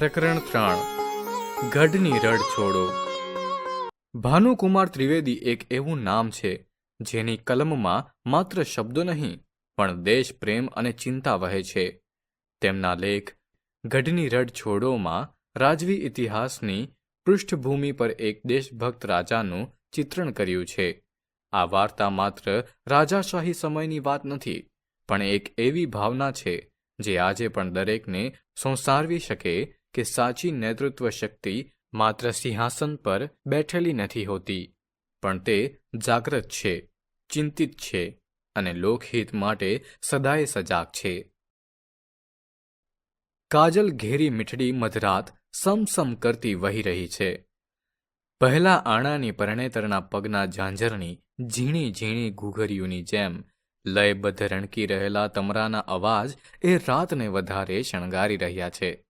પ્રકરણ ત્રણ. ગઢની રડ છોડો. ભાનુકુમાર ત્રિવેદી એક એવું નામ છે, જેની કલમમાં માત્ર શબ્દો નહીં, પણ દેશ પ્રેમ અને ચિંતા વહે છે. તેમના લેખ, ગઢની રડ છોડોમાં રાજવી ઇતિહાસની પૃષ્ઠભૂમિ પર એક દેશભક્ત રાજાનું ચિત્રણ કર્યું છે. આ વાર્તા માત્ર રાજાશાહી સમયની વાત નથી, પણ એક એવી ભાવના છે, જે આજે પણ દરેકને સંસારવી શકે કે સાચી નેતૃત્વ શક્તિ માત્ર સિંહાસન પર બેઠેલી નથી હોતી. પણ તે જાગ્રત છે, ચિંતિત છે અને લોકહિત માટે સદાય સજાગ છે. કાજલ ઘેરી મીઠડી મધરાત સમસમ કરતી વહી રહી છે. પહેલા આણાની પરણેતરના પગના ઝાંઝરની ઝીણી ઝીણી ઘૂઘરીઓની જેમ લયબદ્ધ રણકી રહેલા તમરાના અવાજ એ રાતને વધારે શણગારી રહ્યા છે.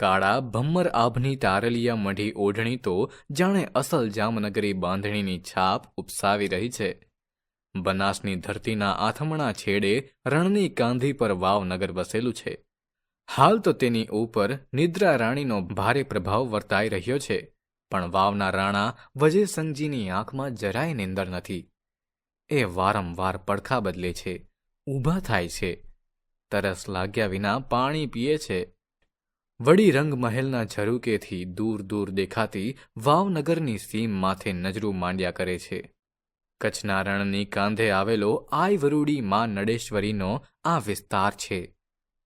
કાળા ભમ્મર આભની તારલિયા મઢી ઓઢણી તો જાણે અસલ જામનગરી બાંધણીની છાપ ઉપસાવી રહી છે. બનાસની ધરતીના આથમણા છેડે રણની કાંધી પર વાવનગર વસેલું છે. હાલ તો તેની ઉપર નિદ્રા રાણીનો ભારે પ્રભાવ વર્તાઈ રહ્યો છે, પણ વાવના રાણા વજયસંગજીની આંખમાં જરાય નિંદર નથી. એ વારંવાર પડખા બદલે છે, ઊભા થાય છે. તરસ લાગ્યા વિના પાણી પીએ છે. વડી રંગમહેલના ઝરૂકેથી દૂર દૂર દેખાતી વાવનગરની સીમ માથે નજરું માંડ્યા કરે છે. કચ્છના રણની કાંધે આવેલો આઈવરુડી માં નડેશ્વરીનો આ વિસ્તાર છે.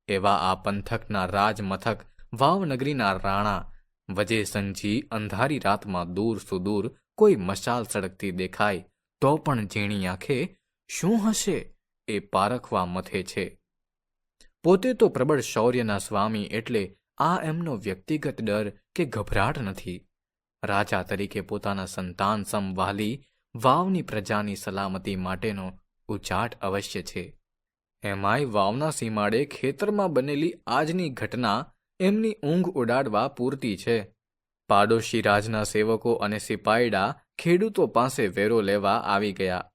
એવા આ પંથકના રાજમથક વાવનગરીના રાણા વજયસંગજી અંધારી રાતમાં દૂર સુદૂર કોઈ મશાલ સળગતી દેખાય તો પણ ઝીણી આંખે શું હશે એ પારખવા મથે છે. પોતે તો પ્રબળ શૌર્યના સ્વામી એટલે આ એમનો વ્યક્તિગત ડર કે ગભરાટ નથી. રાજા તરીકે પોતાના સંતાન સમ વાવની પ્રજાની સલામતી માટેનો ઉચાટ અવશ્ય છે. એમાંય વાવના સીમાડે ખેતરમાં બનેલી આજની ઘટના એમની ઊંઘ ઉડાડવા પૂરતી છે. પાડોશી રાજના સેવકો અને સિપાઈડા ખેડૂતો પાસે વેરો લેવા આવી ગયા.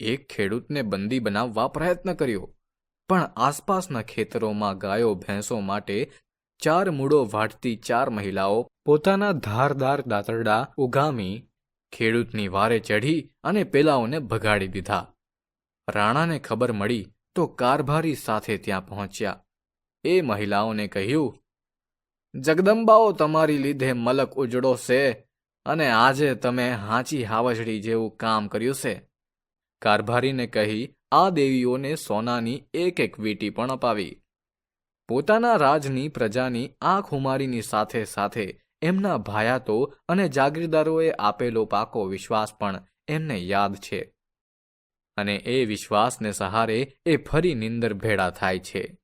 એક ખેડૂતને બંદી બનાવવા પ્રયત્ન કર્યો, પણ આસપાસના ખેતરોમાં ગાયો, ભેંસો માટે ચાર મૂડો વાટતી ચાર મહિલાઓ પોતાના ધારદાર દાતરડા ઉગામી ખેડૂતની વારે ચઢી અને પેલાઓને ભગાડી દીધા. રાણાને ખબર મળી તો કારભારી સાથે ત્યાં પહોંચ્યા. એ મહિલાઓને કહ્યું, જગદંબાઓ તમારી લીધે મલક ઉજળો છે અને આજે તમે હાંચી હાવજડી જેવું કામ કર્યું છે. કારભારીને કહી આ દેવીઓને સોનાની એક એક વીટી પણ અપાવી. પોતાના રાજની પ્રજાની આંખ હુમારીની સાથે સાથે એમના ભાયાતો અને જાગીરદારોએ આપેલો પાકો વિશ્વાસ પણ એમને યાદ છે. અને એ વિશ્વાસને સહારે એ ફરી નિંદર ભેળા થાય છે.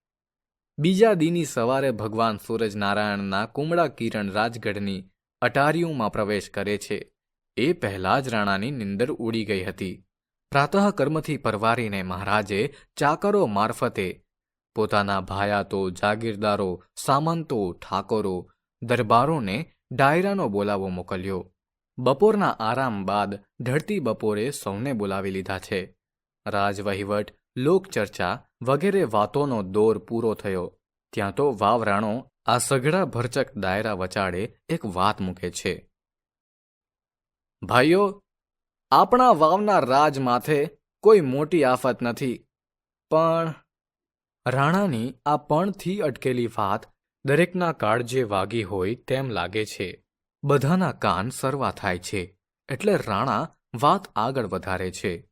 બીજા દીની સવારે ભગવાન સૂરજનારાયણના કુમળા કિરણ રાજગઢની અટારીઓમાં પ્રવેશ કરે છે. એ પહેલા જ રાણાની નિંદર ઉડી ગઈ હતી. પ્રાતઃકર્મથી પરવારીને મહારાજે ચાકરો મારફતે પોતાના ભાયાતો, જાગીરદારો, સામંતો, ઠાકોરો, દરબારોને ડાયરાનો બોલાવો મોકલ્યો. બપોરના આરામ બાદ ઢળતી બપોરે સૌને બોલાવી લીધા છે. રાજવહીવટ, લોકચર્ચા વગેરે વાતોનો દોર પૂરો થયો. ત્યાં તો વાવરાણો આ સઘળા ભરચક દાયરા વચાડે એક વાત મૂકે છે. ભાઈઓ, આપણા વાવના રાજ માથે કોઈ મોટી આફત નથી, પણ રાણાની આ પણથી અટકેલી વાત દરેકના કાળજે વાગી હોય તેમ લાગે છે. બધાના કાન સરવા થાય છે, એટલે રાણા વાત આગળ વધારે છે.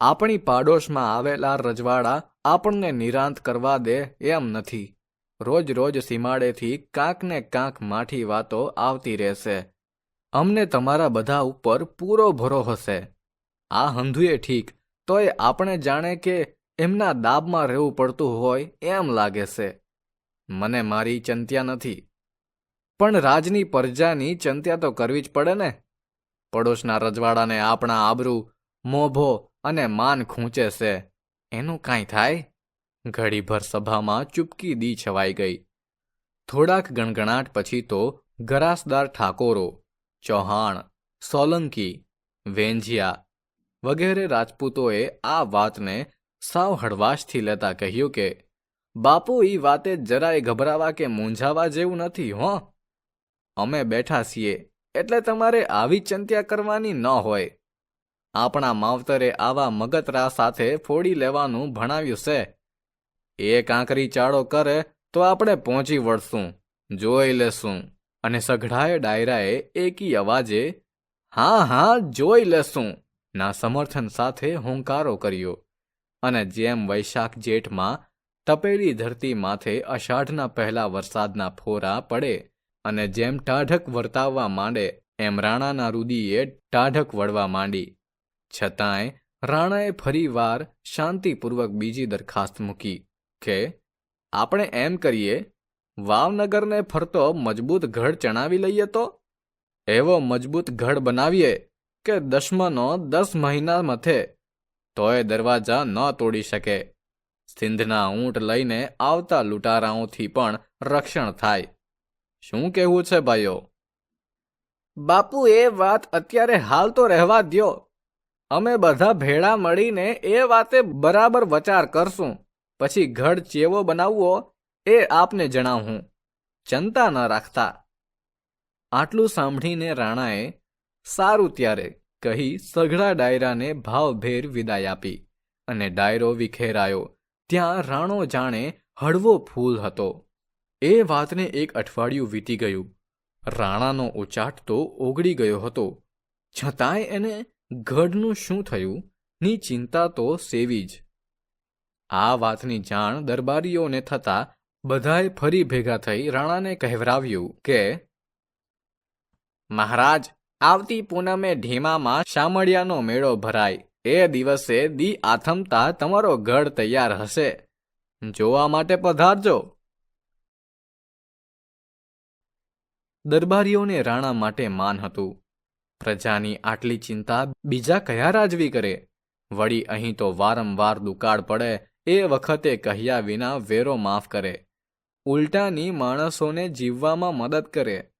આપણી પાડોશમાં આવેલા રજવાડા આપણને નિરાંત કરવા દે એમ નથી. રોજ રોજ સીમાડેથી કાંક ને કાંક માઠી વાતો આવતી રહેશે. અમને તમારા બધા ઉપર પૂરો ભરો હશે. આ હંધુએ ઠીક, તોય આપણે જાણે કે એમના દાબમાં રહેવું પડતું હોય એમ લાગે છે. મને મારી ચંત્યા નથી. પણ રાજની પરજાની ચંત્યા તો કરવી જ પડે ને. પડોશના રજવાડાને આપણા આબરૂ, મોભો અને માન ખૂંચે છે. એનું કાંઈ થાય? ઘડીભર સભામાં ચૂપકી દી છવાઈ ગઈ. થોડાક ગણગણાટ પછી તો ગરાસદાર ઠાકોરો, ચૌહાણ, સોલંકી, વેંજિયા વગેરે રાજપૂતોએ આ વાતને સાવ હળવાશથી લેતા કહ્યું કે, બાપુ એ વાતે જરાય ગભરાવા કે મૂંઝાવા જેવું નથી, હો. અમે બેઠા છીએ, એટલે તમારે આવી ચિંત્યા કરવાની ન હોય. આપણા માવતરે આવા મગતરા સાથે ફોડી લેવાનું ભણાવ્યું છે. એ કાંકરી ચાળો કરે તો આપણે પહોંચી વળશું, જોઈ લેશું, અને સઘળાએ ડાયરાએ એકી અવાજે, હા હા, જોઈ લેશું. ના સમર્થન સાથે હુંકારો કર્યો. અને જેમ વૈશાખ જેઠમાં તપેલી ધરતી માથે અષાઢના પહેલા વરસાદના ફોરા પડે અને જેમ ટાઢક વર્તાવવા માંડે, એમ રાણાના રુદીએ ટાઢક વળવા માંડી. છતાંય રાણાએ ફરીવાર શાંતિપૂર્વક બીજી દરખાસ્ત મૂકી કે, આપણે એમ કરીએ, વાવનગરને ફરતો મજબૂત ગઢ ચણાવી લઈએ તો? એવો મજબૂત ગઢ બનાવીએ કે દશમનો દસ મહિના મથે તોય દરવાજા ન તોડી શકે. સિંધના ઊંટ લઈને આવતા લૂંટારાઓથી પણ રક્ષણ થાય. શું કહેવું છે ભાઈઓ? બાપુ, એ વાત અત્યારે હાલ તો રહેવા દ્યો. અમે બધા ભેળા મળીને એ વાતે બરાબર વચાર કરશું. પછી ગઢ ચેવો બનાવવો એ આપને જણાવું. ચિંતા ન રાખતા. આટલું સાંભળીને રાણાએ સારું ત્યારે કહી સઘળા ડાયરાને ભાવભેર વિદાય આપી અને ડાયરો વિખેરાયો. ત્યાં રાણો જાણે હળવો ફૂલ હતો. એ વાતને એક અઠવાડિયું વીતી ગયું. રાણાનો ઉચાટ તો ઓગળી ગયો હતો. છતાંય એને ગઢનું શું થયું? ની ચિંતા તો સેવી જ. આ વાતની જાણ દરબારીઓને થતાં બધાએ ફરી ભેગા થઈ રાણાને કહેવરાવ્યું કે, મહારાજ આવતી પૂનમે ઢીમામાં શામળિયાનો મેળો ભરાય. એ દિવસે દી આથમતા તમારો ગઢ તૈયાર હશે. જોવા માટે પધારજો. દરબારીઓને રાણા માટે માન હતું. પ્રજાની આટલી ચિંતા બીજા કયા રાજવી કરે? વળી અહીં તો વારંવાર દુકાળ પડે, એ વખતે કહ્યા વિના વેરો માફ કરે. ઉલટાની માણસોને જીવવામાં મદદ કરે.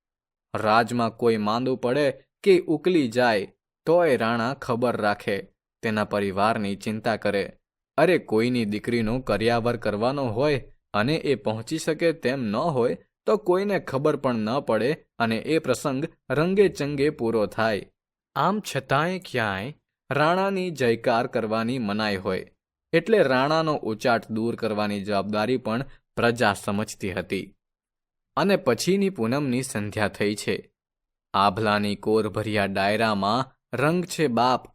રાજમાં કોઈ માંદું પડે કે ઉકલી જાય, તોય રાણા ખબર રાખે, તેના પરિવારની ચિંતા કરે. અરે, કોઈની દીકરીનો કર્યાવર કરવાનો હોય અને એ પહોંચી શકે તેમ ન હોય, તો કોઈને ખબર પણ ન પડે અને એ પ્રસંગ રંગે ચંગે પૂરો થાય. આમ છતાંય ક્યાંય રાણાની જયકાર કરવાની મનાઈ હોય. એટલે રાણાનો ઉચાટ દૂર કરવાની જવાબદારી પણ પ્રજા સમજતી હતી. અને પછીની પૂનમની સંધ્યા થઈ છે. આભલાની કોરભર્યા ડાયરામાં રંગ છે બાપ,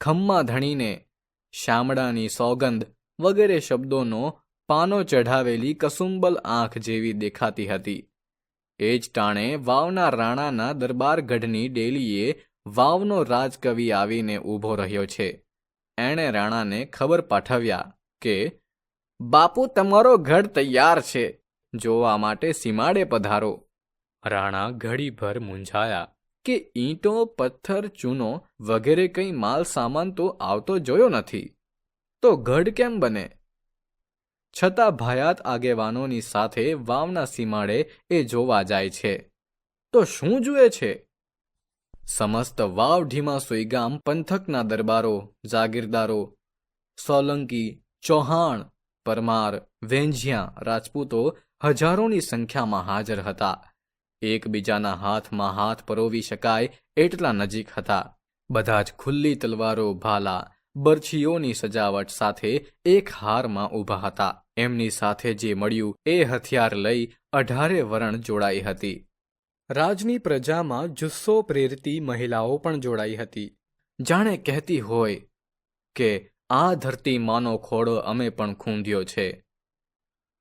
ખમ્મા ધણીને, શામળાની સોગંદ વગેરે શબ્દોનો પાનો ચઢાવેલી કસુંબલ આંખ જેવી દેખાતી હતી. એ જ ટાણે વાવના રાણાના દરબારગઢની ડેલીએ વાવનો રાજકવિ આવીને ઊભો રહ્યો છે. એણે રાણાને ખબર પાઠવ્યા કે, બાપુ, તમારો ગઢ તૈયાર છે. જોવા માટે સીમાડે પધારો. રાણા ઘડીભર મૂંઝાયા. કે ઈંટો, પથ્થર, ચૂનો વગેરે કંઈ માલ સામાન તો આવતો જોયો નથી. તો ગઢ કેમ બને? છતાં ભાયાત આગેવાનોની સાથે વાવના સીમાડે એ જોવા જાય છે. તો શું જુએ છે? સમસ્ત વાવ ઢીમા ગામ પંથકના દરબારો, જાગીરદારો, સોલંકી, ચૌહાણ, પરમાર, વેંજિયા, રાજપૂતો હજારોની સંખ્યામાં હાજર હતા. એકબીજાના હાથમાં હાથ પરોવી શકાય એટલા નજીક હતા. બધા જ ખુલ્લી તલવારો, ભાલા, બરછીઓની સજાવટ સાથે એક હારમાં ઊભા હતા. એમની સાથે જે મળ્યું એ હથિયાર લઈ અઢારે વરણ જોડાઈ હતી. રાજની પ્રજામાં જુસ્સો પ્રેરતી મહિલાઓ પણ જોડાઈ હતી. જાણે કહેતી હોય કે, આ ધરતી માનો ખોડો અમે પણ ખૂંદ્યો છે.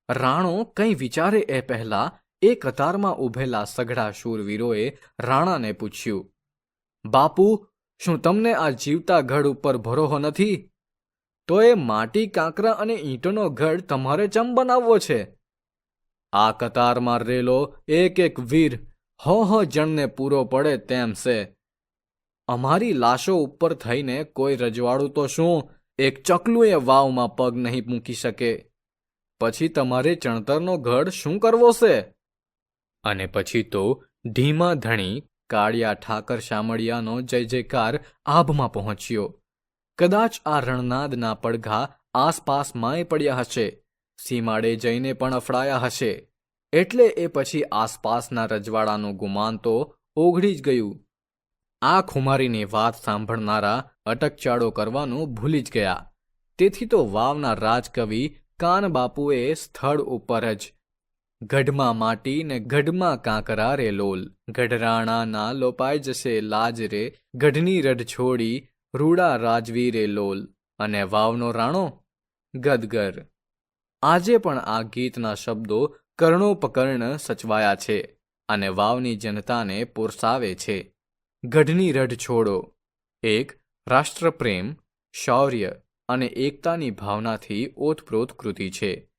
રાણો કંઈ વિચારે એ પહેલા એ કતારમાં ઊભેલા સઘળા શૂરવીરોએ રાણાને પૂછ્યું, બાપુ, શું તમને આ જીવતા ગઢ ઉપર ભરોહો નથી? તો એ માટી, કાંકરા અને ઈંટનો ગઢ તમારે ચમ બનાવવો છે? આ કતારમાં રેલો એક એક વીર, હો હો, જણને પૂરો પડે તેમ છે અમારી લાશો ઉપર થઈને કોઈ રજવાડું તો શું? એક ચકલું એ વાવમાં પગ નહીં મૂકી શકે. પછી તમારે ચણતરનો ગઢ શું કરવો છે અને પછી તો ધીમા ધણી કાળિયા ઠાકર શામળિયાનો જય જયકાર આભમાં પહોંચ્યો. કદાચ આ રણનાદના પડઘા આસપાસમાંય પડ્યા હશે, સીમાડે જઈને પણ અફડાયા હશે. એટલે એ પછી આસપાસના રજવાડાનું ગુમાન તો ઓગળી જ ગયું. આ ખુમારીની વાત સાંભળનારા અટકચાળો કરવાનું ભૂલી જ ગયા. તેથી તો વાવના રાજકવિ કાનબાપુએ સ્થળ ઉપર જ ગઢમાં માટી ને ગઢમાં કાંકરા રે લોલ. ગઢરાણાના લોપાઈ જશે લાજ રે. ગઢની રઢ છોડી રૂડા રાજવી રે લોલ. અને વાવનો રાણો ગદગર. આજે પણ આ ગીતના શબ્દો કર્ણોપકર્ણ સચવાયા છે અને વાવની જનતાને પોરસાવે છે. ગઢની રઢ છોડો. એક, રાષ્ટ્રપ્રેમ, શૌર્ય અને એકતાની ભાવનાથી ઓતપ્રોત કૃતિ છે.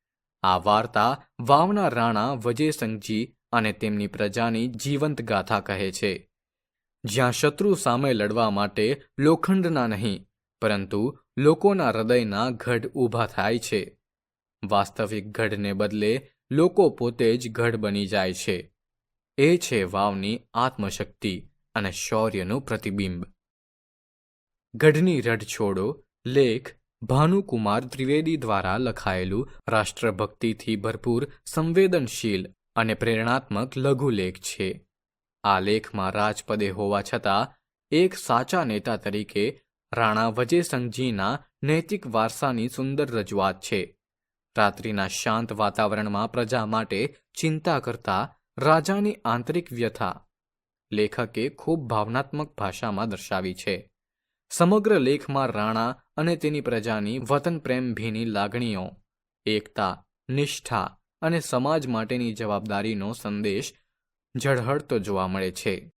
આ વાર્તા વાવના રાણા વજયસંઘજી અને તેમની પ્રજાની જીવંત ગાથા કહે છે. જ્યાં શત્રુ સામે લડવા માટે લોખંડના નહીં, પરંતુ લોકોના હૃદયના ગઢ ઊભા થાય છે. વાસ્તવિક ગઢને બદલે લોકો પોતે જ ગઢ બની જાય છે. એ છે વાવની આત્મશક્તિ અને શૌર્યનું પ્રતિબિંબ. ગઢની રઢ છોડો લેખ ભાનુકુમાર ત્રિવેદી દ્વારા લખાયેલું રાષ્ટ્રભક્તિથી ભરપૂર સંવેદનશીલ અને પ્રેરણાત્મક લઘુલેખ છે. આ લેખમાં રાજપદે હોવા છતાં એક સાચા નેતા તરીકે રાણા વજેસંગજીના નૈતિક વારસાની સુંદર રજૂઆત છે. રાત્રિના શાંત વાતાવરણમાં પ્રજા માટે ચિંતા કરતા રાજાની આંતરિક વ્યથા લેખકે ખૂબ ભાવનાત્મક ભાષામાં દર્શાવી છે. સમગ્ર લેખમાં રાણા અને તેની પ્રજાની વતન પ્રેમ ભીની લાગણીઓ, એકતા, નિષ્ઠા અને સમાજ માટેની જવાબદારીનો સંદેશ ઝળહળતો જોવા મળે છે.